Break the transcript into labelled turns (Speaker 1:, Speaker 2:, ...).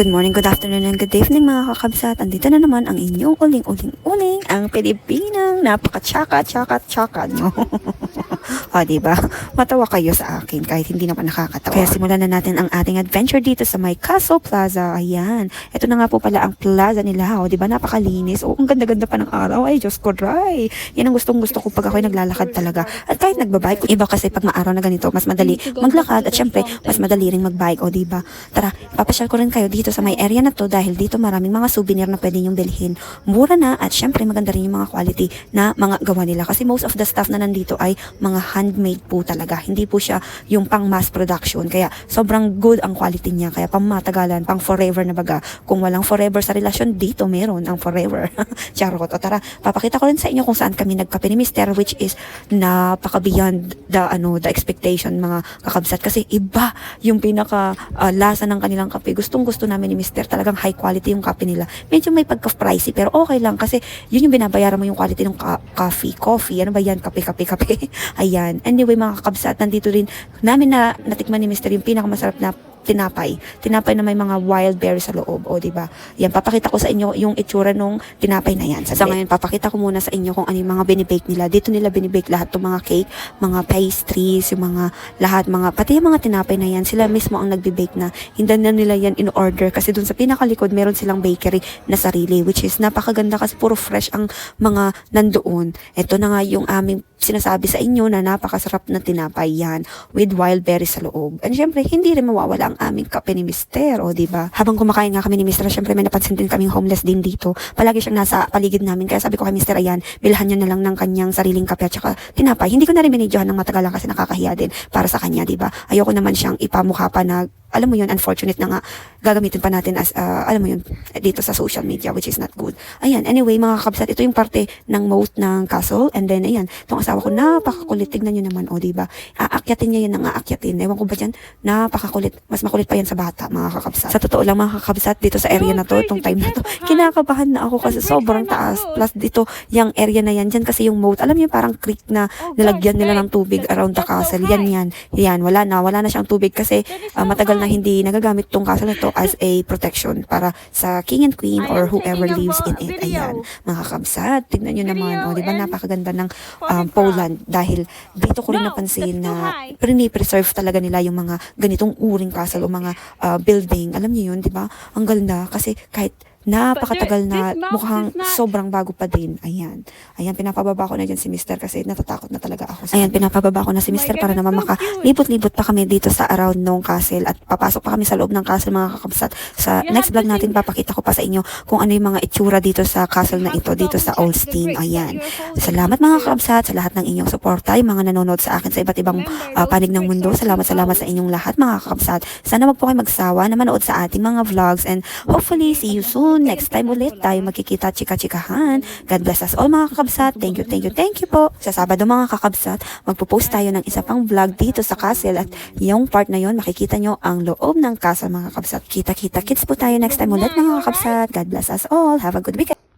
Speaker 1: Good morning, good afternoon, and good evening mga kakabsat. Andito na naman ang inyong uling-uling-uling, ang Pilipinang napaka-tsaka, tsaka, tsaka, no? o, diba? Matawa kayo sa akin kahit hindi naman nakakatawa. Kaya simulan na natin ang ating adventure dito sa may Castle Plaza. Ayan. Ito na nga po pala ang plaza nila. O, diba? Napakalinis. O, ang ganda-ganda pa ng araw. Ay, Diyos ko, dry. Yan ang gustong gusto ko pag ako'y naglalakad talaga. At kahit nagbabike, iba kasi pag maaraw na ganito, mas madali maglakad at syempre, mas madali ring magbike. O, diba? Tara, papasyal ko rin kayo dito sa may area na to dahil dito maraming mga souvenir na pwede nyong bilhin. Mura na at syempre maganda rin yung mga quality na mga gawa nila. Kasi most of the stuff na nandito ay mga handmade po talaga. Hindi po siya yung pang mass production. Kaya sobrang good ang quality niya. Kaya pang matagalan, pang forever na baga. Kung walang forever sa relasyon, dito meron ang forever. Charot. O tara, papakita ko rin sa inyo kung saan kami nagkape ni Mister which is napaka beyond the ano the expectation mga kakabsat kasi iba yung pinaka ah, lasa ng kanilang kape. Gustong gusto namin ni Mister talagang high quality yung kape nila. Medyo may pagka pricey pero okay lang kasi yun yung binabayaran mo yung quality ng ka- coffee. Coffee, ano ba yan? Kape, kape, kape. Ayan. Anyway mga kakabsat, nandito rin namin na natikman ni Mister yung pinakamasarap na tinapay. Tinapay na may mga wild berries sa loob. O, di ba? Yan, papakita ko sa inyo yung itsura nung tinapay na yan. Sa ngayon, papakita ko muna sa inyo kung ano yung mga binibake nila. Dito nila binibake lahat ng mga cake, mga pastries, yung mga lahat, mga, pati yung mga tinapay na yan, sila mismo ang nagbe-bake na. Hindi na nila yan in order kasi dun sa pinakalikod, meron silang bakery na sarili, which is napakaganda kasi puro fresh ang mga nandoon. Ito na nga yung aming sinasabi sa inyo na napakasarap na tinapay yan with wild berries sa loob. And syempre, hindi rin mawawala ang aming kape ni Mister, o di ba? Habang kumakain nga kami ni Mister, syempre may napansin din kaming homeless din dito. Palagi siyang nasa paligid namin. Kaya sabi ko kay Mister, ayan, bilhan niya na lang ng kanyang sariling kape at saka tinapay. Hindi ko na rin binidyohan ng matagalan kasi nakakahiya din para sa kanya, di ba? Ayoko naman siyang ipamukha pa na alam mo yun, unfortunate na nga, gagamitin pa natin as, uh, alam mo yun, dito sa social media, which is not good. Ayan, anyway, mga kabsat, ito yung parte ng moat ng castle, and then, ayan, itong asawa ko, napakakulit, tignan nyo naman, o, diba? Aakyatin niya yan ng aakyatin. Ewan ko ba dyan, napakakulit, mas makulit pa yan sa bata, mga kakabsat. Sa totoo lang, mga kakabsat, dito sa area na to, itong time na to, kinakabahan na ako kasi sobrang taas, plus dito, yung area na yan, dyan kasi yung moat, alam niyo, parang creek na nilagyan nila ng tubig around the castle, yan, yan, yan, wala na, wala na siyang tubig kasi uh, matagal na hindi nagagamit tong castle na to as a protection para sa king and queen or whoever lives in it. Ayan, mga kabsat, tignan nyo naman, o, di ba napakaganda ng um, Poland dahil dito ko rin napansin na preserve talaga nila yung mga ganitong uring castle o mga uh, building. Alam niyo yun, di ba? Ang ganda kasi kahit napakatagal na mukhang sobrang bago pa din. Ayan. Ayan, pinapababa ko na dyan si Mister kasi natatakot na talaga ako. Sa Ayan, pinapababa ko na si Mister para naman makalibot-libot pa kami dito sa around nung castle at papasok pa kami sa loob ng castle mga kakabsat. Sa next vlog natin, papakita ko pa sa inyo kung ano yung mga itsura dito sa castle na ito, dito sa Olstein. Ayan. Salamat mga kakabsat sa lahat ng inyong suporta, yung mga nanonood sa akin sa iba't ibang uh, panig ng mundo. Salamat, salamat sa inyong lahat mga kakabsat. Sana wag po kayo magsawa na manood sa ating mga vlogs and hopefully see you soon next time ulit tayo magkikita chika-chikahan. God bless us all mga kakabsat. Thank you, thank you, thank you po. Sa Sabado mga kakabsat, magpo-post tayo ng isa pang vlog dito sa castle at yung part na yon makikita nyo ang loob ng castle mga kakabsat. Kita-kita kits po tayo next time ulit mga kakabsat. God bless us all. Have a good weekend.